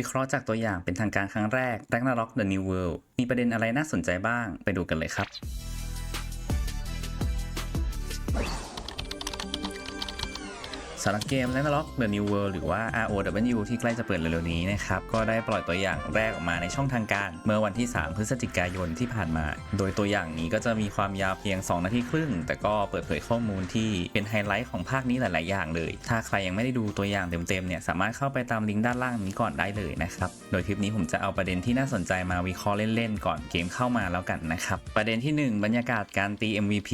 วิเคราะห์จากตัวอย่างเป็นทางการครั้งแรก Ragnarok The New World มีประเด็นอะไรน่าสนใจบ้าง ไปดูกันเลยครับ สำหรับเกม Ragnarok The New World หรือว่า ROW ที่ใกล้จะเปิดเร็วๆนี้นะครับ ก็ได้ปล่อยตัวอย่างแรกออกมาในช่องทางการ เมื่อวันที่ 3 พฤศจิกายนที่ผ่านมา โดยตัวอย่างนี้ก็จะมีความยาวเพียง 2 นาทีครึ่ง แต่ก็เปิดเผยข้อมูลที่เป็นไฮไลท์ของภาคนี้หลาย ๆ อย่างเลย ถ้าใครยังไม่ได้ดูตัวอย่างเต็ม ๆ เนี่ยสามารถเข้าไปตามลิงก์ด้านล่างนี้ก่อนได้เลยนะครับ โดยคลิปนี้ผมจะเอาประเด็นที่น่าสนใจมาวิเคราะห์เล่น ๆ ก่อนเกมเข้ามาแล้วกันนะครับ ประเด็นที่ 1 บรรยากาศการตี MVP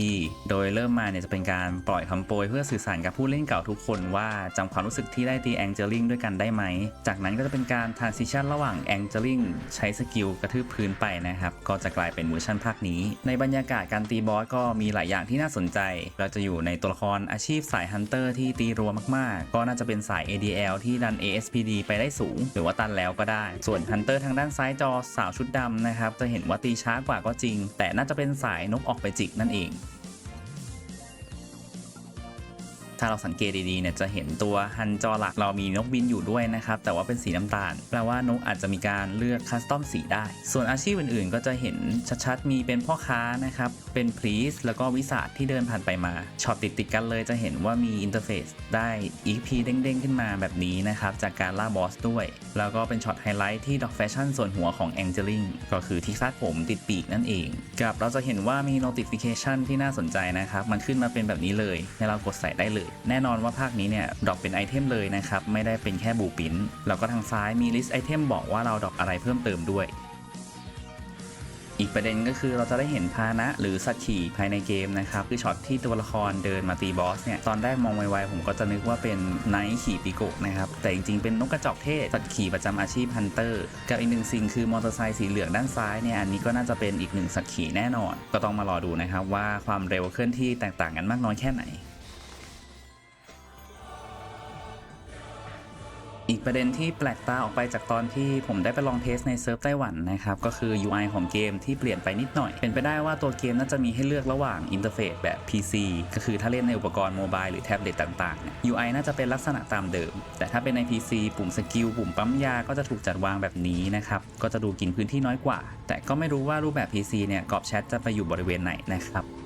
โดยเริ่มมาเนี่ยจะเป็นการปล่อยคำโปรยเพื่อสื่อสารกับผู้เล่นเก่าทุกคนว่าจำความรู้สึกที่ได้ตีแองเจลิงด้วยกันได้ไหม จากนั้นก็จะเป็นการ transition ระหว่างแองเจลิงใช้สกิลกระทืบพื้นไปนะครับ ก็จะกลายเป็นเวอร์ชันภาคนี้ ในบรรยากาศการตีบอสก็มีหลายอย่างที่น่าสนใจ เราจะอยู่ในตัวละครอาชีพสายฮันเตอร์ที่ตีรัวมากๆ ก็น่าจะเป็นสาย ADL ที่ดัน ASPD ไปได้สูง หรือว่าตันแล้วก็ได้ ส่วนฮันเตอร์ทางด้านซ้ายจอสาวชุดดำนะครับจะเห็นว่าตีช้ากว่าก็จริง แต่น่าจะเป็นสายนกออกไปจิกนั่นเอง ถ้าเราสังเกตดีๆเนี่ยจะเห็นตัวฮันจอหลักเรามีนกบินอยู่ด้วยนะครับ แต่ว่าเป็นสีน้ำตาล แปลว่านกอาจจะมีการเลือกคัสตอมสีได้ ส่วนอาชีพอื่นๆ ก็จะเห็นชัดๆ มีเป็นพ่อค้านะครับ เป็นพลีสแล้วก็วิสาที่เดินผ่านไปมาช็อตติดๆกันเลยจะเห็นว่ามีอินเทอร์เฟซได้ EP เด้งๆ ขึ้นมาแบบนี้นะครับจากการล่าบอสด้วย แล้วก็เป็นช็อตไฮไลท์ที่ดอกแฟชั่นส่วนหัวของแองเจลิงก็คือที่คาดผมติดปีกนั่นเอง กับเราจะเห็นว่ามี notification ที่น่าสนใจนะครับมันขึ้นมาเป็นแบบนี้เลยให้เรากดใส่ได้เลยแน่นอนว่าภาคนี้เนี่ยดรอปเป็นไอเทมเลยนะครับ ไม่ได้เป็นแค่บูปินแล้วก็ทางซ้ายมีลิสต์ไอเทมบอกว่าเราดรอปอะไรเพิ่มเติมด้วย อีกประเด็นก็คือเราจะได้เห็นพานะหรือสัตว์ขี่ภายในเกมนะครับ คือช็อตที่ตัวละครเดินมาตีบอสเนี่ย ตอนแรกมองไวๆผมก็จะนึกว่าเป็นไนท์ขี่ปิโกะนะครับ แต่จริงๆเป็นนกกระจอกเทศสัตว์ขี่ประจำอาชีพฮันเตอร์กับอีกหนึ่งสิ่งคือมอเตอร์ไซค์สีเหลืองด้านซ้ายเนี่ยอันนี้ก็น่าจะเป็นอีกหนึ่งสัตว์ขี่แน่นอน ก็ต้องมารอดูนะครับว่าความเร็วเคลื่อนที่แตกต่างกันมากน้อยแค่ไหน กประเด็นที่แปลกตาออกไปจากตอนที่ผมได้ไปลองเทสในเซิร์ฟไต้หวันนะครับ ก็คือ UI ของเกมที่เปลี่ยนไปนิดหน่อย เป็นไปได้ว่าตัวเกมน่าจะมีให้เลือกระหว่างอินเทอร์เฟซแบบ PC ก็คือถ้าเล่นในอุปกรณ์โมบายหรือแท็บเล็ตต่างๆเนี่ย UI น่าจะเป็นลักษณะตามเดิม แต่ถ้าเป็นใน PC ปุ่มสกิลปุ่มปั๊มยาก็จะถูกจัดวางแบบนี้นะครับ ก็จะดูกินพื้นที่น้อยกว่า แต่ก็ไม่รู้ว่ารูปแบบ PC เนี่ยกรอบแชทจะไปอยู่บริเวณไหนนะครับ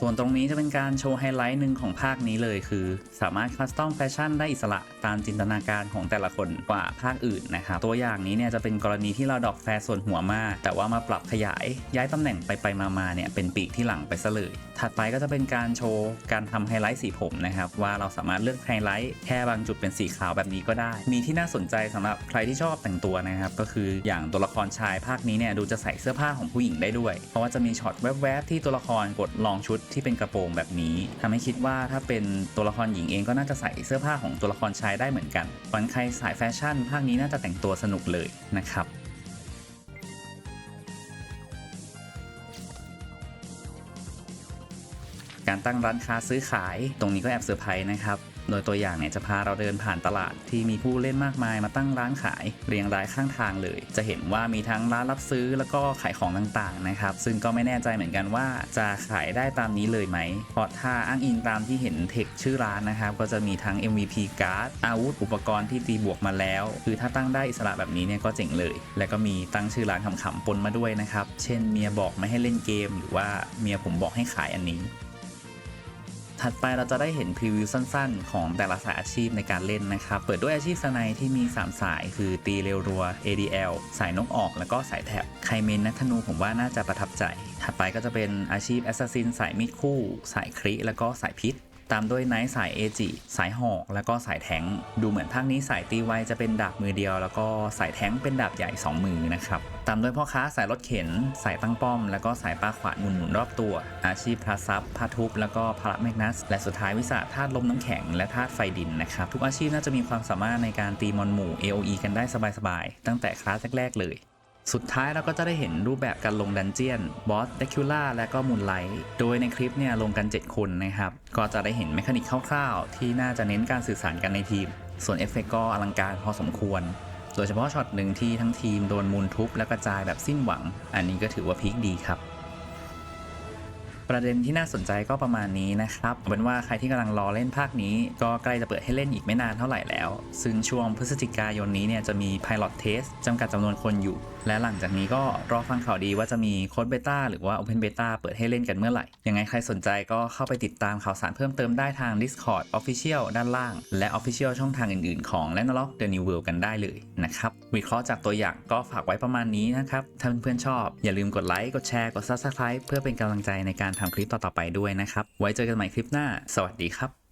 ส่วนตรงนี้จะเป็นการโชว์ไฮไลท์หนึ่งของภาคนี้เลยคือ สามารถคัสตอมแฟชั่นได้อิสระตามจินตนาการของแต่ละคนกว่าภาคอื่นนะครับตัวอย่างนี้เนี่ยจะเป็นกรณีที่เราดอกแฟร์ส่วนหัวมา แต่ว่ามาปรับขยายย้ายตำแหน่งไปไปมามาเนี่ยเป็นปีกที่หลังไปซะเลย ถัดไปก็จะเป็นการโชว์การทำไฮไลท์สีผมนะครับว่าเราสามารถเลือกไฮไลท์แค่บางจุดเป็นสีขาวแบบนี้ก็ได้ มีที่น่าสนใจสำหรับใครที่ชอบแต่งตัวนะครับก็คืออย่างตัวละครชายภาคนี้เนี่ยดูจะใส่เสื้อผ้าของผู้หญิงได้ด้วย เพราะว่าจะมีช็อตแวบๆที่ตัวละครกดลองชุดที่เป็นกระโปรงแบบนี้ทำให้คิดว่าถ้าเป็นตัวละครหญิงเองก็น่าจะใส่เสื้อผ้าของตัวละครชายได้เหมือนกันวันใครสายแฟชั่นภาคนี้น่าจะแต่งตัวสนุกเลยนะครับการตั้งร้านค้าซื้อขายตรงนี้ก็แอบเซอร์ไพรส์นะครับ โดยตัวอย่างเนี่ยจะพาเราเดินผ่านตลาดที่มีผู้เล่นมากมายมาตั้งร้านขาย เรียงรายข้างทางเลย จะเห็นว่ามีทั้งร้านรับซื้อแล้วก็ขายของต่างๆนะครับ ซึ่งก็ไม่แน่ใจเหมือนกันว่าจะขายได้ตามนี้เลยไหมเพราะถ้าอ้างอิงตามที่เห็นเทคชื่อร้านนะครับ ก็จะมีทั้ง MVP การ์ดอาวุธอุปกรณ์ที่ตีบวกมาแล้ว คือถ้าตั้งได้อิสระแบบนี้เนี่ยก็เจ๋งเลย และก็มีตั้งชื่อร้านขำๆปนมาด้วยนะครับ เช่นเมียบอกไม่ให้เล่นเกม หรือว่าเมียผมบอกให้ขายอันนี้ ถัดไปเราจะได้เห็นพรีวิวสั้นๆ ของแต่ละสายอาชีพในการเล่นนะครับ เปิดด้วยอาชีพสไนที่มี 3 สาย คือตีเร็วรัว ADL สายนกออก แล้วก็สายแท็บใครเมนนักธนูผมว่าน่าจะประทับใจ ถัดไปก็จะเป็นอาชีพแอสซัสซินสายมีดคู่ สายคริแล้วก็สายพิษ ตามด้วยไนท์สายเอจิสายหอก แล้วก็สายแทงดูเหมือนภาคนี้สายตีไวจะเป็นดาบมือเดียว แล้วก็สายแทงเป็นดาบใหญ่ 2 มือนะครับ ตามด้วยพ่อค้าสายรถเข็น สายตั้งป้อม แล้วก็สายปลาขวานหมุนๆรอบตัว อาชีพพระซับพระทุบแล้วก็พระแมกนัส และสุดท้ายวิสาธาตุลมน้ำแข็งและธาตุไฟดินนะครับทุกอาชีพน่าจะมีความสามารถในการตีมอนหมู่ AOE กันได้สบายๆตั้งแต่คลาสแรกๆเลย สุดท้ายเราก็จะได้เห็นรูปแบบการลงดันเจียนบอสเดคิล่าและก็มูนไลท์โดยในคลิปเนี่ยลงกัน 7 คนนะครับ ก็จะได้เห็นเมคานิกคร่าวๆ ที่น่าจะเน้นการสื่อสารกันในทีม ส่วนเอฟเฟกต์ก็อลังการพอสมควร โดยเฉพาะช็อตหนึ่งที่ทั้งทีมโดนมูลทุบและกระจายแบบสิ้นหวัง อันนี้ก็ถือว่าพีคดีครับ ประเด็นที่น่าสนใจก็ประมาณนี้นะครับเอาเป็นว่าใครที่กำลังรอเล่นภาคนี้ ก็ใกล้จะเปิดให้เล่นอีกไม่นานเท่าไหร่แล้ว ซึ่งช่วงพฤศจิกายนนี้เนี่ยจะมี Pilot Test จำกัดจำนวนคนอยู่ และหลังจากนี้ก็รอฟังข่าวดีว่าจะมีโค้ดเบต้าหรือว่า Open Beta เปิดให้เล่นกันเมื่อไหร่ ยังไงใครสนใจก็เข้าไปติดตามข่าวสารเพิ่มเติมได้ทาง Discord Official ด้านล่าง และ Official ช่องทางอื่นๆ ของ l a n d l o c k The New World กันได้เลยนะครับวิเคราะห์จากตัวอย่างก็ฝากไว้ประมาณนี้นะครับถ้าเพื่อนๆชอบ อย่าลืมกดไลค์กดแชร์กด Subscribe เพื่อเป็นกำลังใจในการทำคลิปต่อๆไปด้วยนะครับ ไว้เจอกันใหม่คลิปหน้า สวัสดีครับ